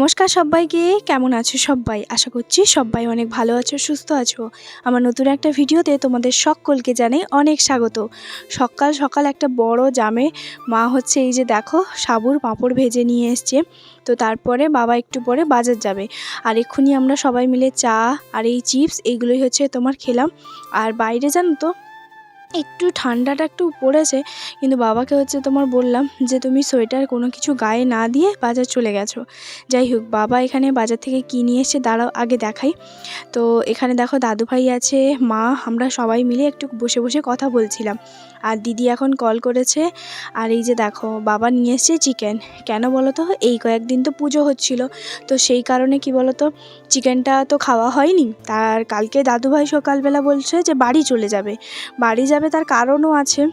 নমস্কার সবাইকে, কেমন আছো সবাই? আশা করছি সবাই অনেক ভালো আছো, সুস্থ আছো। আমার নতুন একটা ভিডিওতে তোমাদের সকলকে জানাই অনেক স্বাগত। সকাল সকাল একটা বড় জামে মা হচ্ছে এই যে দেখো, সাবুর পাঁপড় ভেজে নিয়ে এসছে। তো তারপরে বাবা একটু পরে বাজার যাবে। আর এক্ষুনি আমরা সবাই মিলে চা আর এই চিপস এইগুলোই হচ্ছে তোমার খেলাম। আর বাইরে জানো তো একটু ঠান্ডাটা একটু পড়েছে, কিন্তু বাবাকে হচ্ছে তোমার বললাম যে তুমি সোয়েটার কোনো কিছু গায়ে না দিয়ে বাজার চলে গেছো। যাই হোক, বাবা এখানে বাজার থেকে কী নিয়ে এসছে দাঁড়াও, আগে দেখাই। তো এখানে দেখো দাদু ভাই আছে, মা, আমরা সবাই মিলে একটু বসে বসে কথা বলছিলাম। আর দিদি এখন কল করেছে, আর এই যে দেখো, বাবা নিয়ে এসছে চিকেন। কেন বলো তো এই কয়েকদিন তো পুজো হচ্ছিল, তো সেই কারণে কি বলো তো চিকেনটা তো খাওয়া হয়নি। তার কালকে দাদুভাই সকালবেলা বলছে যে বাড়ি চলে যাবে। বাড়ি যাবে তার কারণও আছে।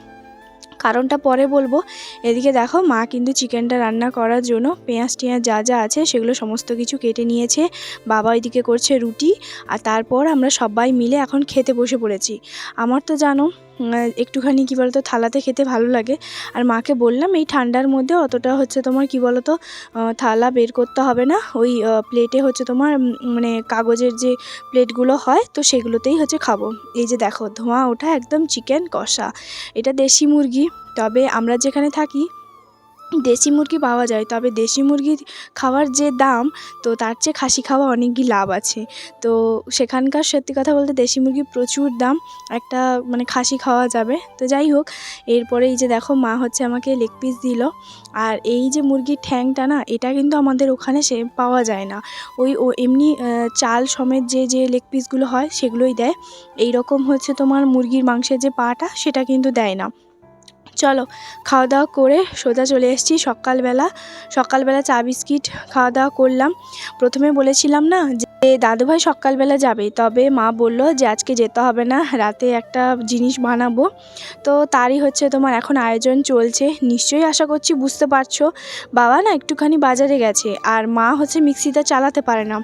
কারণটা পরে বলব। এদিকে দেখো, মা কিন্তু চিকেনটা রান্না করার জন্য পেঁয়াজ টেঁয়াজ যা যা আছে সেগুলো সমস্ত কিছু কেটে নিয়েছে। বাবা ওইদিকে করছে রুটি। আর তারপর আমরা সবাই মিলে এখন খেতে বসে পড়েছি। আমার তো জানো একটুখানি কী বলতো, থালাতে খেতে ভালো লাগে। আর মাকে বললাম, এই ঠান্ডার মধ্যে অতটা হচ্ছে তোমার কি বলতো থালা বের করতে হবে না। ওই প্লেটে হচ্ছে তোমার মানে কাগজের যে প্লেটগুলো হয়, তো সেগুলোতেই হচ্ছে খাব। এই যে দেখো, ধোঁয়া ওঠা একদম চিকেন কষা। এটা দেশি মুরগি, তবে আমরা যেখানে থাকি দেশি মুরগি পাওয়া যায়, তবে দেশি মুরগি খাওয়ার যে দাম, তো তার চেয়ে খাসি খাওয়া অনেকই লাভ আছে। তো সেখানকার সত্যি কথা বলতে দেশি মুরগি প্রচুর দাম, একটা মানে খাসি খাওয়া যাবে। তো যাই হোক, এরপরে এই যে দেখো, মা হচ্ছে আমাকে লেগ পিস দিল। আর এই যে মুরগির ঠ্যাংটা না, এটা কিন্তু আমাদের ওখানে সে পাওয়া যায় না। ওই ও এমনি চাল সমেত যে যে লেগ পিসগুলো হয়, সেগুলোই দেয়। এই রকম হচ্ছে তোমার মুরগির মাংসের যে পাটা, সেটা কিন্তু দেয় না। চলো খাওয়া দাওয়া করে সোজা চলে এসেছি সকালবেলা। সকালবেলা চা বিস্কিট খাওয়া দাওয়া করলাম। প্রথমে বলেছিলাম না যে, দাদুভাই সকালবেলা যাবে। তবে মা বলল যে, আজকে যেতে হবে না, রাতে একটা জিনিস বানাবো। তো তারই হচ্ছে তোমার এখন আয়োজন চলছে। নিশ্চয়ই আশা করছি বুঝতে পারছ। বাবা না একটুখানি বাজারে গেছে, আর মা হচ্ছে মিক্সিটা চালাতে পারে না।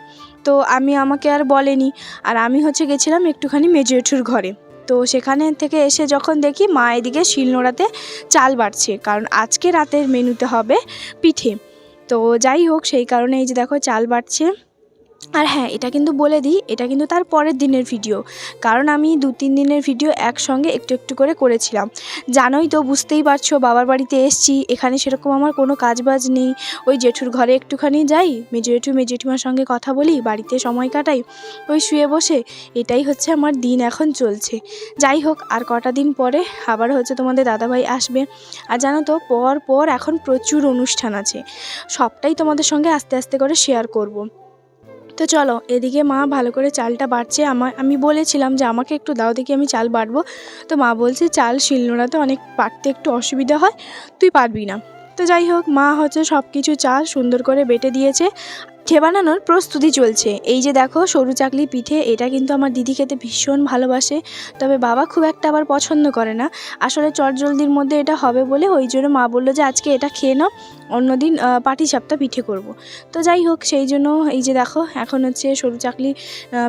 তো আমি, আমাকে আর বলেনি। আর আমি হচ্ছে গেছিলাম একটুখানি মেজো জেঠুর ঘরে। তো সেখানে থেকে এসে যখন দেখি মা এদিকে শিলনোড়াতে চাল বাড়ছে, কারণ আজকে রাতের মেনুতে হবে পিঠে। তো যাই হোক, সেই কারণে এই যে দেখো চাল বাটছে আর হ্যাঁ এটা কিন্তু বলে দিই, এটা কিন্তু তার পরের দিনের ভিডিও। কারণ আমি দু তিন দিনের ভিডিও একসঙ্গে একটু একটু করে করেছিলাম। জানোই তো, বুঝতেই পারছ, বাবার বাড়িতে এসছি, এখানে সেরকম আমার কোনো কাজবাজ নেই। ওই জেঠুর ঘরে একটুখানি যাই, মেজো জেঠু, মেজো জেঠিমার সঙ্গে কথা বলি, বাড়িতে সময় কাটাই, ওই শুয়ে বসে, এটাই হচ্ছে আমার দিন এখন চলছে। যাই হোক, আর কটা দিন পরে আবার হচ্ছে তোমাদের দাদাভাই আসবে। আর জানো তো, পর পর এখন প্রচুর অনুষ্ঠান আছে। সবটাই তোমাদের সঙ্গে আস্তে আস্তে করে শেয়ার করব। তো চলো, এদিকে মা ভালো করে চালটা বাড়ছে। আমার আমি বলেছিলাম যে আমাকে একটু দাও, দেখি আমি চাল বাটবো তো মা বলছে, চাল শিলনোড়াতে অনেক বাটতে একটু অসুবিধা হয়, তুই পারবি না। তো যাই হোক, মা হচ্ছে সব কিছু চাল সুন্দর করে বেটে দিয়েছে। পিঠে বানানোর প্রস্তুতি চলছে। এই যে দেখো, সরু চাকলি পিঠে এটা কিন্তু আমার দিদি খেতে ভীষণ ভালোবাসে। তবে বাবা খুব একটা আবার পছন্দ করে না। আসলে চটজলদির মধ্যে এটা হবে বলে ওই জন্য মা বলল যে, আজকে এটা খেয়ে নাও, অন্যদিন পাটি সাপটা পিঠে করব। তো যাই হোক, সেই জন্য এই যে দেখো, এখন হচ্ছে সরু চাকলি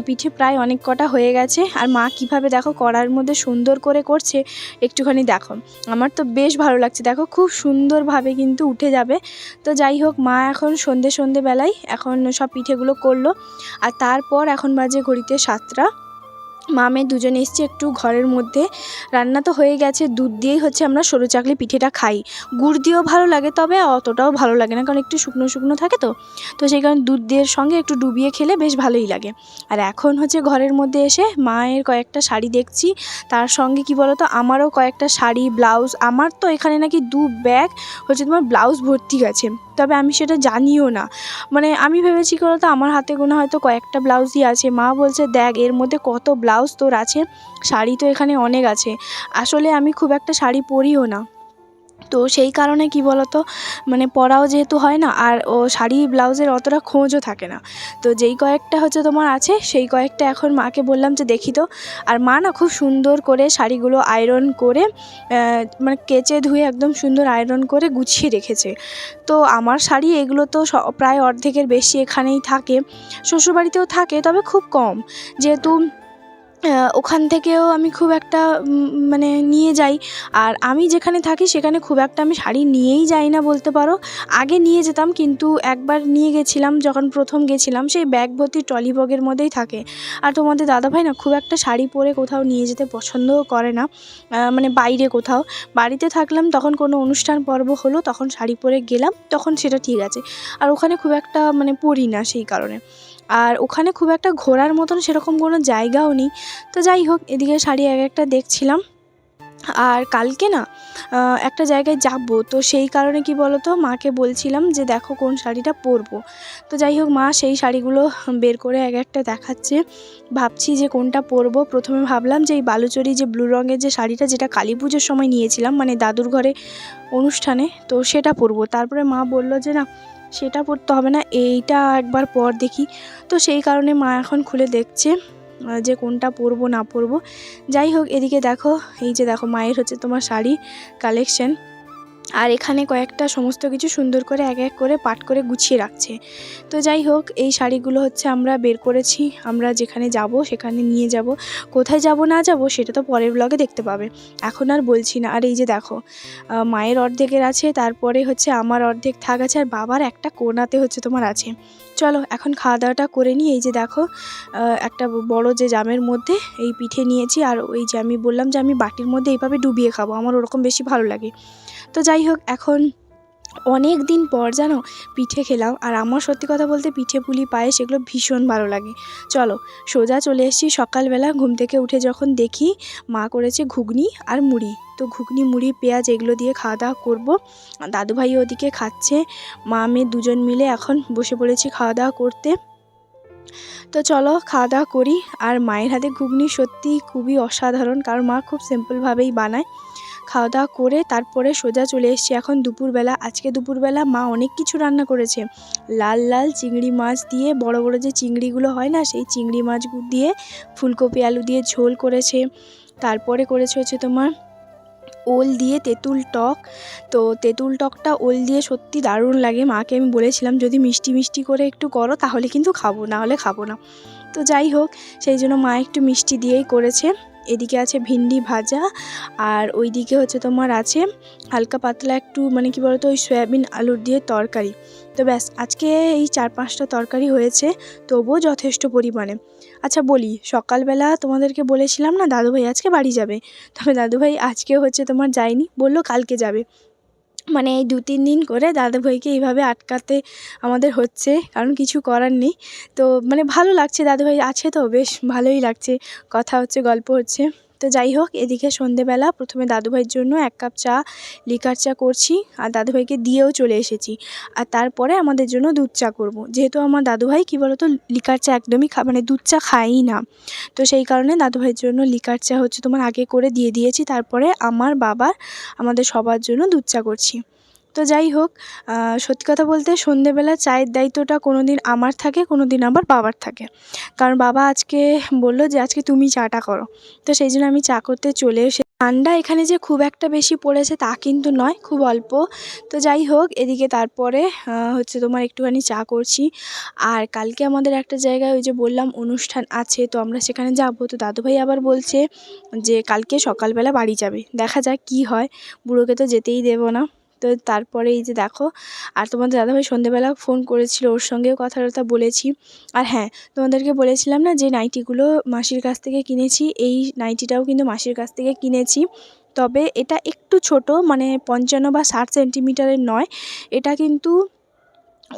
পিঠে প্রায় অনেক কটা হয়ে গেছে। আর মা কীভাবে দেখো কড়ার মধ্যে সুন্দর করে করছে, একটুখানি দেখো। আমার তো বেশ ভালো লাগছে। দেখো খুব সুন্দরভাবে কিন্তু উঠে যাবে। তো যাই হোক, মা এখন সন্ধে সন্ধে বেলায় এখন সব পিঠেগুলো করল। আর তারপর এখন বাজে ঘড়িতে সাতটা। মামে দুজন এসছে একটু ঘরের মধ্যে। রান্না তো হয়ে গেছে, দুধ দিয়েই হচ্ছে আমরা সরু চাকলি পিঠেটা খাই। গুড় দিয়েও ভালো লাগে, তবে অতটাও ভালো লাগে না, কারণ একটু শুকনো শুকনো থাকে তো। তো সেই কারণে দুধ দিয়ের সঙ্গে একটু ডুবিয়ে খেলে বেশ ভালোই লাগে। আর এখন হচ্ছে ঘরের মধ্যে এসে মায়ের কয়েকটা শাড়ি দেখছি। তার সঙ্গে কি বলো তো আমারও কয়েকটা শাড়ি, ব্লাউজ, আমার তো এখানে নাকি দু ব্যাগ হচ্ছে তোমার ব্লাউজ ভর্তি গেছে তবে আমি সেটা জানিও না। মানে আমি ভেবেছি কি বলতো, আমার হাতে গোনা হয়তো কয়েকটা ব্লাউজই আছে। মা বলছে, দেখ, এর মধ্যে কত ব্লাউজ তোর আছে, শাড়ি তো এখানে অনেক আছে। আসলে আমি খুব একটা শাড়ি পরিও না। তো সেই কারণে কি বলতো মানে পরাও যেহেতু হয় না, আর ও শাড়ি ব্লাউজের অতটা খোঁজও থাকে না। তো যেই কয়েকটা হচ্ছে তোমার আছে, সেই কয়েকটা এখন মাকে বললাম যে দেখি তো। আর মা না খুব সুন্দর করে শাড়িগুলো আয়রন করে মানে কেচে ধুয়ে একদম সুন্দর আয়রন করে গুছিয়ে রেখেছে। তো আমার শাড়ি এগুলো তো প্রায় অর্ধেকের বেশি এখানেই থাকে। শ্বশুরবাড়িতেও থাকে, তবে খুব কম। যেহেতু ওখান থেকেও আমি খুব একটা মানে নিয়ে যাই। আর আমি যেখানে থাকি সেখানে খুব একটা আমি শাড়ি নিয়েই যাই না বলতে পারো। আগে নিয়ে যেতাম কিন্তু একবার নিয়ে গেছিলাম, যখন প্রথম গেছিলাম, সেই ব্যাগ ভর্তি ট্রলি ব্যাগের মধ্যেই থাকে। আর তোমাদের দাদাভাই না খুব একটা শাড়ি পরে কোথাও নিয়ে যেতে পছন্দও করে না মানে বাইরে কোথাও। বাড়িতে থাকলাম, তখন কোনো অনুষ্ঠান পর্ব হলো, তখন শাড়ি পরে গেলাম, তখন সেটা ঠিক আছে। আর ওখানে খুব একটা মানে পরি না সেই কারণে। আর ওখানে খুব একটা ঘোরার মতন সেরকম কোনো জায়গাও নেই। তো যাই হোক, এদিকে শাড়ি এক একটা দেখছিলাম। আর কালকে না একটা জায়গায় যাব। তো সেই কারণে কি বলো তো মাকে বলছিলাম যে দেখো কোন শাড়িটা পরবো। তো যাই হোক, মা সেই শাড়িগুলো বের করে এক একটা দেখাচ্ছে। ভাবছি যে কোনটা পরবো। প্রথমে ভাবলাম যে এই বালুচরি যে ব্লু রঙের যে শাড়িটা, যেটা কালী পুজোর সময় নিয়েছিলাম মানে দাদুর ঘরে অনুষ্ঠানে, তো সেটা পরবো। তারপরে মা বলল যে না সেটা পড়তে হবে না, এইটা একবার পর দেখি। তো সেই কারণে মা এখন খুলে দেখছে যে কোনটা পরবো না পরবো যাই হোক, এদিকে দেখো, এই যে দেখো, মায়ের হচ্ছে তোমার শাড়ি কালেকশন আর এখানে কয়েকটা সমস্ত কিছু সুন্দর করে এক এক করে পাট করে গুছিয়ে রাখছে। তো যাই হোক, এই শাড়িগুলো হচ্ছে আমরা বের করেছি। আমরা যেখানে যাব সেখানে নিয়ে যাব। কোথায় যাব না যাব সেটা তো পরের ব্লগে দেখতে পাবে। এখন আর বলছি না। আর এই যে দেখো মায়ের অর্ধেকের আছে, তারপরে হচ্ছে আমার অর্ধেক থাক আছে, আর বাবার একটা কোনাতে হচ্ছে তোমার আছে। চলো এখন খাওয়া দাওয়াটা করে নিই। এই যে দেখো একটা বড় যে জামের মধ্যে এই পিঠে নিয়েছি আর ওই যে আমি বললাম যে আমি বাটির মধ্যে এইভাবে ডুবিয়ে খাব, আমার ওরকম বেশি ভালো লাগে। তো যাই হোক, এখন অনেক দিন পর জানো পিঠে খেলাম। আর আমার সত্যি কথা বলতে পিঠে পুলি, পায়েস এগুলো ভীষণ ভালো লাগে। চলো, সোজা চলে এসেছি সকালবেলা। ঘুম থেকে উঠে যখন দেখি, মা করেছে ঘুগনি আর মুড়ি। তো ঘুগনি, মুড়ি, পেঁয়াজ এগুলো দিয়ে খাওয়া দাওয়া করব। দাদুভাই ওদিকে খাচ্ছে, মা, মেয়ে দুজন মিলে এখন বসে পড়েছি খাওয়া দাওয়া করতে। তো চলো খাওয়া দাওয়া করি। আর মায়ের হাতে ঘুগনি সত্যি খুবই অসাধারণ, কারণ মা খুব সিম্পলভাবেই বানায়। খাওয়া দাওয়া করে তারপরে সোজা চলে এসেছি এখন দুপুরবেলা। আজকে দুপুরবেলা মা অনেক কিছু রান্না করেছে। লাল লাল চিংড়ি মাছ দিয়ে, বড় বড় যে চিংড়িগুলো হয় না, সেই চিংড়ি মাছগুলো দিয়ে ফুলকপি, আলু দিয়ে ঝোল করেছে। তারপরে করেছে হচ্ছে তোমার ওল দিয়ে তেঁতুল টক। তো তেঁতুল টকটা ওল দিয়ে সত্যি দারুণ লাগে। মাকে আমি বলেছিলাম, যদি মিষ্টি মিষ্টি করে একটু করো, তাহলে কিন্তু খাব, না হলে খাব না। তো যাই হোক, সেই জন্য মা একটু মিষ্টি দিয়েই করেছে। এদিকে আছে ভিন্ডি ভাজা আর ওইদিকে হচ্ছে তোমার আছে হালকা পাতলা একটু মানে কি বলতো ওই সয়াবিন আলুর দিয়ে তরকারি। তো ব্যাস, আজকে এই চার পাঁচটা তরকারি হয়েছে, তবুও যথেষ্ট পরিমাণে। আচ্ছা বলি, সকালবেলা তোমাদেরকে বলেছিলাম না, দাদুভাই আজকে বাড়ি যাবে? তবে দাদুভাই আজকে হচ্ছে তোমার যায়নি, বলল কালকে যাবে। মানে এই দু তিন দিন করে দাদুভাইকে এইভাবে আটকাতে আমাদের হচ্ছে, কারণ কিছু করার নেই। তো মানে ভালো লাগছে, দাদুভাই আছে তো, বেশ ভালোই লাগছে। কথা হচ্ছে, গল্প হচ্ছে। তো যাই হোক, এদিকে সন্ধেবেলা প্রথমে দাদুভাইয়ের জন্য এক কাপ চা, লিকার চা করছি আর দাদুভাইকে দিয়েও চলে এসেছি। আর তারপরে আমাদের জন্য দুধ চা করব। যেহেতু আমার দাদুভাই কী বলতো, লিকার চা একদমই খা মানে দুধ চা খায়ই না। তো সেই কারণে দাদুভাইয়ের জন্য লিকার চা হচ্ছে তোমার আগে করে দিয়ে দিয়েছি। তারপরে আমার বাবার আমাদের সবার জন্য দুধ চা করছি। তো যাই হোক সত্যি কথা বলতে সন্ধেবেলা চায়ের দায়িত্বটা কোনো দিন আমার থাকে কোনো দিন আবার বাবার থাকে। কারণ বাবা আজকে বলল যে, আজকে তুমি চাটা করো। তো সেই জন্য আমি চা করতে চলে এসে ঠান্ডা এখানে যে খুব একটা বেশি পড়েছে তা কিন্তু নয়, খুব অল্প। তো যাই হোক, এদিকে তারপরে হচ্ছে তোমার একটুখানি চা করছি। আর কালকে আমাদের একটা জায়গায় ওই যে বললাম অনুষ্ঠান আছে, তো আমরা সেখানে যাব। তো দাদুভাই আবার বলছে যে, কালকে সকালবেলা বাড়ি যাবে। দেখা যাক কী হয়। বুড়োকে তো যেতেই দেবো না। তো তারপরে এই যে দেখো, আর তোমাদের দাদাভাই সন্ধেবেলা ফোন করেছিল, ওর সঙ্গেও কথাবার্তা বলেছি। আর হ্যাঁ তোমাদেরকে বলেছিলাম না যে নাইটিগুলো মাসির কাছ থেকে কিনেছি, এই নাইটিটাও কিন্তু মাসির কাছ থেকে কিনেছি। তবে এটা একটু ছোট মানে পঞ্চান্ন বা ষাট সেন্টিমিটারের নয়, এটা কিন্তু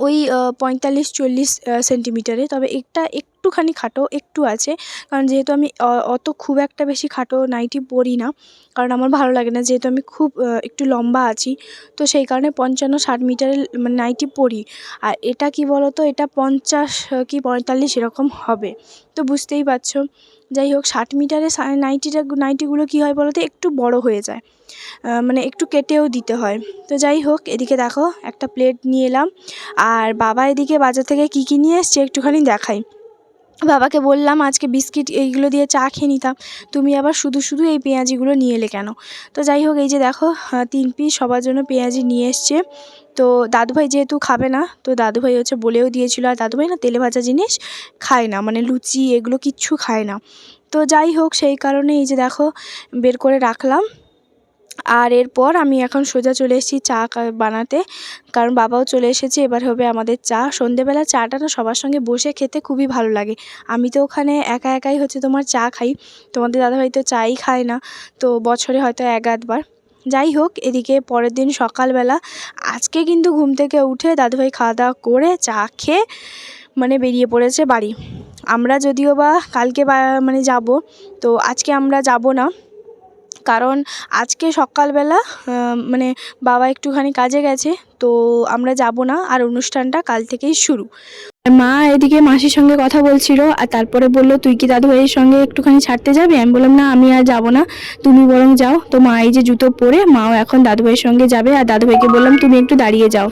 ওই পঁয়তাল্লিশ চল্লিশ সেন্টিমিটারে তবে এটা একটুখানি খাটো একটু আছে। কারণ যেহেতু আমি অত খুব একটা বেশি খাটো নাইটি পরি না, কারণ আমার ভালো লাগে না। যেহেতু আমি খুব একটু লম্বা আছি, তো সেই কারণে পঞ্চান্ন ষাট মিটারের মানে নাইটি পরি। আর এটা কি বলো তো এটা পঞ্চাশ কি পঁয়তাল্লিশ এরকম হবে। তো বুঝতেই পারছ। যাই হোক, ষাট মিটারের সা- নাইটিটা, নাইটিগুলো কী হয় বলো তো একটু বড় হয়ে যায়। মানে একটু কেটেও দিতে হয়। তো যাই হোক, এদিকে দেখো, একটা প্লেট নিয়ে এলাম। আর বাবা এদিকে বাজার থেকে কী কী নিয়ে এসছে একটুখানি দেখাই। বাবাকে বললাম, আজকে বিস্কিট এইগুলো দিয়ে চা খেয়ে নিতাম। তুমি আবার শুধু শুধু এই পেঁয়াজিগুলো নিয়ে এলে কেন? তো যাই হোক, এই যে দেখো তিন পিস সবার জন্য পেঁয়াজি নিয়ে এসছে। তো দাদুভাই যেহেতু খাবে না, তো দাদুভাই হচ্ছে বলেও দিয়েছিল, আর দাদুভাই না তেলে ভাজা জিনিস খায় না মানে লুচি এগুলো কিচ্ছু খায় না। তো যাই হোক, সেই কারণে এই যে দেখো, বের করে রাখলাম। আর এরপর আমি এখন সোজা চলে এসেছি চা বানাতে। কারণ বাবাও চলে এসেছে, এবার হবে আমাদের চা। সন্ধেবেলা চাটা না সবার সঙ্গে বসে খেতে খুবই ভালো লাগে। আমি তো ওখানে একা একাই হচ্ছে তোমার চা খাই। তোমাদের দাদাভাই তো চাই খায় না, তো বছরে হয়তো এক আধবার। যাই হোক, এদিকে পরের দিন সকালবেলা আজকে কিন্তু ঘুম থেকে উঠে দাদুভাই খাওয়া দাওয়া করে চা খেয়ে মানে বেরিয়ে পড়েছে বাড়ি। আমরা যদিও বা কালকে মানে যাব, তো আজকে আমরা যাব না। কারণ আজকে সকালবেলা মানে বাবা একটুখানি কাজে গেছে, তো আমরা যাব না, আর অনুষ্ঠানটা কাল থেকেই শুরু। মা এদিকে মাসির সঙ্গে কথা বলছিল, আর তারপরে বলল, তুই কি দাদু ভাইয়ের সঙ্গে একটুখানি ছাড়তে যাবি? আমি বললাম, না, আমি আর যাব না, তুমি বরং যাও। তো মা এই যে জুতো পরে, মাও এখন দাদু ভাইয়ের সঙ্গে যাবে, আর দাদু ভাইকে বললাম, তুমি একটু দাঁড়িয়ে যাও।